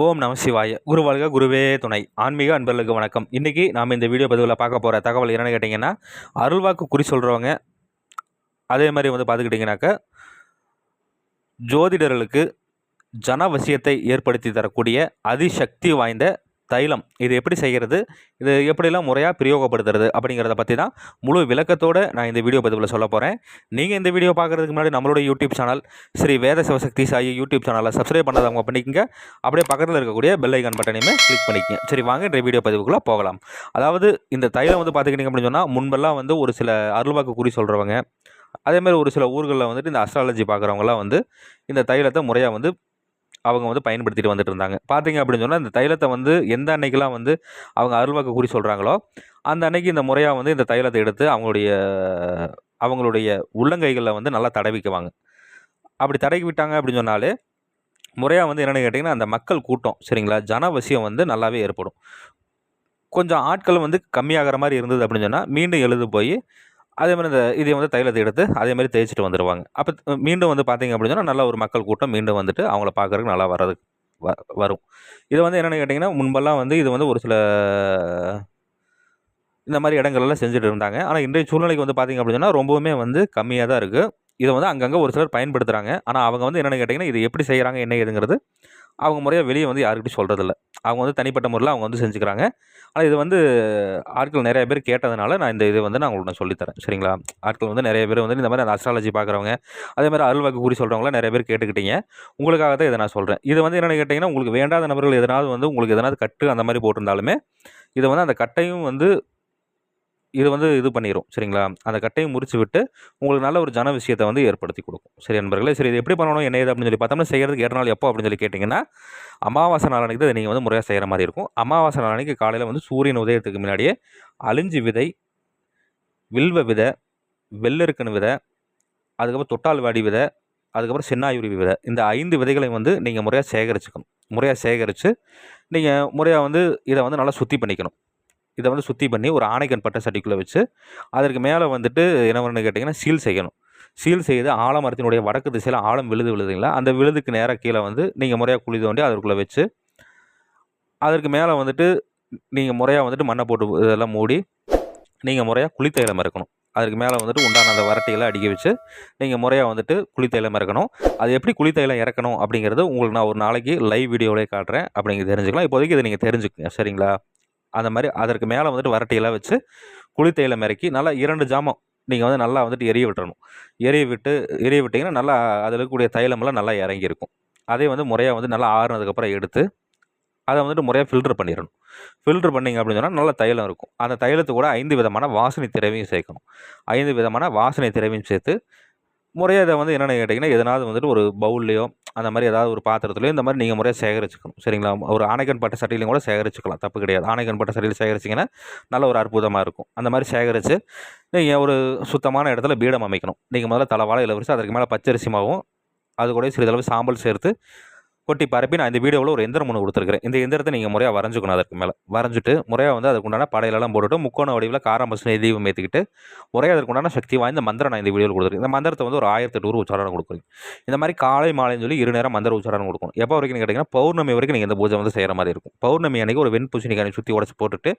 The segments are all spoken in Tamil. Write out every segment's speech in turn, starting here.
ஓம் நம சிவாய. குருவாழ்க குருவே துணை. ஆன்மீக அன்பர்களுக்கு வணக்கம். இன்றைக்கி நாம் இந்த வீடியோ பதிவில் பார்க்க போகிற தகவல் என்னென்னு கேட்டிங்கன்னா அருள்வாக்கு குறி சொல்கிறவங்க அதே மாதிரி வந்து பார்த்துக்கிட்டிங்கனாக்க ஜோதிடர்களுக்கு ஜனவசியத்தை ஏற்படுத்தி தரக்கூடிய அதிசக்தி வாய்ந்த தைலம். இது எப்படி செய்கிறது? இது எப்படிலாம் முறையாக பிரயோகப்படுத்துறது? அப்படிங்கிறத பற்றி தான் முழு விளக்கத்தோடு நான் இந்த வீடியோ பதிவில் சொல்ல போகிறேன் நீங்கள் இந்த வீடியோ பார்க்குறதுக்கு முன்னாடி நம்மளோட YouTube channel Shri Veda Sivasakthi Sai YouTube சேனலை சப்ஸ்கிரைப் பண்ணாதவங்க பண்ணிக்கங்க. அப்படியே பக்கத்தில் இருக்கக்கூடிய பெல் ஐக்கான் பட்டனையுமே கிளிக் பண்ணிக்கங்க. சரி வாங்க இந்த வீடியோ பதிவுக்குள்ளே போகலாம். அதாவது இந்த தைலம் வந்து பார்த்துக்கிட்டிங்க அப்படின்னு சொன்னால் முன்பெல்லாம் வந்து ஒரு சில அருள்வாக்கு குறி சொல்கிறவங்க அதேமாதிரி ஒரு சில ஊர்களில் வந்துட்டு இந்த அஸ்ட்ராலஜி பார்க்குறவங்களாம் வந்து இந்த தைலத்தை முறையாக வந்து அவங்க வந்து பயன்படுத்திட்டு வந்துட்டு இருந்தாங்க. பார்த்தீங்க அப்படின்னு சொன்னால் இந்த தைலத்தை வந்து எந்த அன்னைக்கெல்லாம் வந்து அவங்க அருள்வாக்கு குறி சொல்கிறாங்களோ அந்த அன்னைக்கு இந்த முறையாக வந்து இந்த தைலத்தை எடுத்து அவங்களுடைய அவங்களுடைய உள்ளங்கைகளில் வந்து நல்லா தடவிக்குவாங்க அப்படி தடவி விட்டாங்க அப்படின்னு சொன்னாலே முறையாக வந்து என்னென்னு கேட்டிங்கன்னா அந்த மக்கள் கூட்டம் சரிங்களா? ஜனவசியம் வந்து நல்லாவே ஏற்படும். கொஞ்சம் ஆட்கள் வந்து கம்மியாகிற மாதிரி இருந்தது அப்படின்னு சொன்னால் மீண்டும் எழுது போய் அதே மாதிரி இந்த இதை வந்து தைலத்தை எடுத்து அதே மாதிரி தேய்ச்சிட்டு வந்துடுவாங்க அப்போ மீண்டும் வந்து பார்த்தீங்க அப்படின்னு சொன்னால் நல்ல ஒரு மக்கள் கூட்டம் மீண்டும் வந்துட்டு அவங்கள பார்க்குறதுக்கு நல்லா வர்றது வ வரும். இது வந்து என்னென்னு கேட்டிங்கன்னா முன்பெல்லாம் வந்து இது வந்து ஒரு சில இந்த மாதிரி இடங்கள்லாம் செஞ்சுட்டு இருந்தாங்க. ஆனால் இன்றைய சூழ்நிலைக்கு வந்து பார்த்திங்க அப்படின்னா ரொம்பவுமே வந்து கம்மியாக தான் இருக்குது இதை வந்து அங்கங்கே ஒரு சிலர் பயன்படுத்துகிறாங்க ஆனால் அவங்க வந்து என்னென்னு கேட்டிங்கன்னா இது எப்படி செய்கிறாங்க என்ன ஏதுங்கிறது அவங்க முறையாக வெளியே வந்து யாருக்கிட்டையும் சொல்கிறதில்ல அவங்க வந்து தனிப்பட்ட முறையில் அவங்க வந்து செஞ்சுக்கிறாங்க. ஆனால் இது வந்து ஆட்கள் நிறைய பேர் கேட்டதுனால நான் இந்த இது வந்து நான் உங்களுக்கு நான் சொல்லித்தரேன். சரிங்களா? ஆட்கள் வந்து நிறைய பேர் வந்து இந்த மாதிரி அந்த அஸ்ட்ராலஜி பார்க்குறவங்க அதே மாதிரி அருள்வாக்கு கூறி சொல்கிறவங்களாம் நிறைய பேர் கேட்டுக்கிட்டீங்க. உங்களுக்காக தான் இதை நான் சொல்கிறேன் இது வந்து என்னென்னு கேட்டிங்கன்னா உங்களுக்கு வேண்டாத நபர்கள் எதனாவது வந்து உங்களுக்கு எதனாவது கட்டு அந்த மாதிரி போட்டிருந்தாலுமே இதை வந்து அந்த கட்டையும் வந்து இது வந்து இது பண்ணிடும் சரிங்களா? அந்த கட்டையை முறிச்சு விட்டு உங்களுக்கு நல்ல ஒரு ஜன விஷயத்தை வந்து ஏற்படுத்தி கொடுக்கும். சரி நண்பர்களே சரி இது எப்படி பண்ணணும் என்ன ஏது அப்படின்னு சொல்லி பார்த்தோம்னா செய்கிறதுக்கு ஏற்ற நாள் எப்போ அப்படின்னு சொல்லி கேட்டிங்கன்னா அமாவாசை நாளனைக்கு தான் நீங்கள் வந்து முறையாக செய்கிற மாதிரி இருக்கும். அமாவாசை நாளனைக்கு காலையில் வந்து சூரியன் உதயத்துக்கு முன்னாடியே அழிஞ்சு விதை வில்வ விதை வெள்ளருக்கன் விதை அதுக்கப்புறம் தொட்டால் வாடி விதை அதுக்கப்புறம் சின்னாயுருவி விதை இந்த ஐந்து விதைகளை வந்து நீங்கள் முறையாக சேகரிச்சுக்கணும். முறையாக சேகரித்து நீங்கள் முறையாக வந்து இதை வந்து நல்லா சுத்தி பண்ணிக்கணும். இதை வந்து சுத்தி பண்ணி ஒரு ஆணைக்கன் பட்டை சட்டிக்குள்ளே வச்சு அதற்கு மேலே வந்துட்டு என்ன பண்ணு கேட்டிங்கன்னா சீல் செய்யணும். சீல் செய்து ஆலமரத்தினுடைய வடக்கு திசையில் ஆழம் விழுது விழுதுங்களா? அந்த விழுதுக்கு நேராக கீழே வந்து நீங்கள் முறையாக குழி தோண்டி அதற்குள்ளே வச்சு அதற்கு மேலே வந்துட்டு நீங்கள் முறையாக வந்துட்டு மண்ணை போட்டு இதெல்லாம் மூடி நீங்கள் முறையாக குளித்தைலம் இருக்கணும் அதுக்கு மேலே வந்துட்டு உண்டான அந்த வரட்டையெல்லாம் அடிக்க வச்சு நீங்கள் முறையாக வந்துட்டு குளித்தைலம் இறக்கணும் அது எப்படி குளித்தைலம் இறக்கணும் அப்படிங்கிறது உங்களுக்கு நான் ஒரு நாளைக்கு லைவ் வீடியோவிலே காட்டுறேன். அப்படிங்கிறது தெரிஞ்சுக்கலாம். இப்போதைக்கு இதை நீங்கள் தெரிஞ்சுக்கங்க. சரிங்களா? அந்த மாதிரி அதற்கு மேலே வந்துட்டு வரட்டியெல்லாம் வச்சு குளித்தையில் இறக்கி நல்லா இரண்டு ஜாமம் நீங்கள் வந்து நல்லா வந்துட்டு எரிய விட்டுறணும். எரிய விட்டு எரிய விட்டிங்கன்னா நல்லா அதில் இருக்கக்கூடிய தைலமெல்லாம் நல்லா இறங்கியிருக்கும். அதே வந்து முறையாக வந்து நல்லா ஆறுனதுக்கப்புறம் எடுத்து அதை வந்துட்டு முறையாக ஃபில்டர் பண்ணிடணும். ஃபில்ட்ரு பண்ணிங்க அப்படின்னு சொன்னால் நல்ல தைலம் இருக்கும். அந்த தைலத்து கூட ஐந்து விதமான வாசனை திரவியும் சேர்க்கணும். ஐந்து விதமான வாசனை திரவியும் சேர்த்து முறையாக இதை வந்து என்னென்னு கேட்டிங்கன்னா எதனாவது வந்துட்டு ஒரு பவுல்லையோ அந்த மாதிரி ஏதாவது ஒரு பாத்திரத்துலையோ இந்த மாதிரி நீங்கள் முறையாக சேகரிச்சுக்கணும். சரிங்களா? ஒரு ஆணைக்கன் பட்ட சட்டிலையும் கூட சேகரிச்சுக்கலாம். தப்பு கிடையாது. ஆணைக்கன் பட்ட சட்டியில் சேகரிச்சிங்கன்னா நல்ல ஒரு அற்புதமாக இருக்கும். அந்த மாதிரி சேகரித்து நீங்கள் ஒரு சுத்தமான இடத்துல பீடம் அமைக்கணும். நீங்கள் முதல்ல தலைவாழை இலவரிசை அதற்கு மேலே பச்சரிசி மாவும் அது கூட சிறிதளவு சாம்பல் சேர்த்து கொட்டி பரப்பி நான் இந்த வீடியோவில் ஒரு எந்திரம் ஒன்று கொடுத்துருக்கேன் இந்த எந்திரத்தை நீங்கள் முறையாக வரைஞ்சிக்கணும் அதற்கு மேலே. வரைஞ்சிட்டு முறையாக வந்து அதுக்குண்டான படையிலெல்லாம் போட்டுட்டு முக்கோண வடிவில் காராம்பசனை தீபம் ஏற்றிக்கிட்டு முறையாக அதற்குண்டான சக்தி வாய்ந்த மந்திரம் நான் இந்த வீடியோவில் கொடுத்துருக்கேன். இந்த மந்திரத்தை வந்து ஒரு ஆயிரத்தி எட்டு உச்சாரணம் கொடுக்குறீங்க. இந்த மாதிரி காலை மாலைன்னு சொல்லி இரு நேரம் மந்திர உச்சாரணம் கொடுக்கணும். எப்போ வரைக்கும் கேட்டிங்கன்னா பௌர்ணமி வரைக்கும் நீங்கள் இந்த பூஜை வந்து செய்கிற மாதிரி இருக்கும். பௌர்ணமி அன்றைக்கி ஒரு வெண் பூசணிக்காய் சுற்றி உடச்சி போட்டுட்டு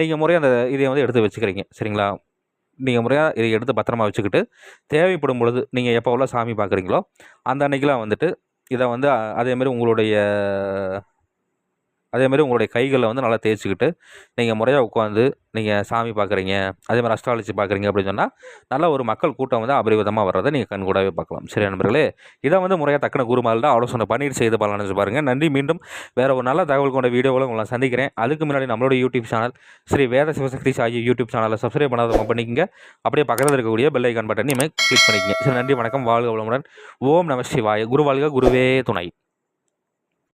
நீங்கள் முறையாக அந்த இதை வந்து எடுத்து வச்சுக்கிறீங்க. சரிங்களா? நீங்கள் முறையாக இதை எடுத்து பத்திரமா வச்சுக்கிட்டு தேவைப்படும் பொழுது நீங்கள் எப்போ உள்ள சாமி பார்க்குறீங்களோ அந்த அன்னைக்கெலாம் வந்துட்டு இதை வந்து அதேமாதிரி உங்களுடைய அதேமாதிரி உங்களுடைய கைகளில் வந்து நல்லா தேய்ச்சிக்கிட்டு நீங்கள் முறையாக உட்காந்து நீங்கள் சாமி பார்க்குறீங்க அதே மாதிரி அஸ்ட்ராலஜி பார்க்குறீங்க அப்படின்னு சொன்னால் நல்ல ஒரு மக்கள் கூட்டம் வந்து அபரிவிதமாக வர்றதை நீங்கள் கண்கூடாவே பார்க்கலாம். சரி நண்பர்களே இதை வந்து முறையாக தக்கன குருமால்தான் ஆலோசனை பண்ணிட்டு செய்து பலன்னு பாருங்கள் நன்றி மீண்டும் வேறு ஒரு நல்ல தகவல் கொண்ட வீடியோவில் உங்களை சந்திக்கிறேன். அதுக்கு முன்னாடி நம்மளோட YouTube channel Shri Veda Sivasakthi Sai YouTube சேனலை சப்ஸ்கிரைப் பண்ணாதவங்க பண்ணிக்கங்க. அப்படியே பக்கத்தில் இருக்கக்கூடிய பெல் ஐக்கான் பட்டன் நீங்கள் கிளிக் பண்ணிக்கங்க. சரி நன்றி வணக்கம். வாழ்க வளமுடன். ஓம் நம சிவாய. குருவாழ்க குருவே துணை.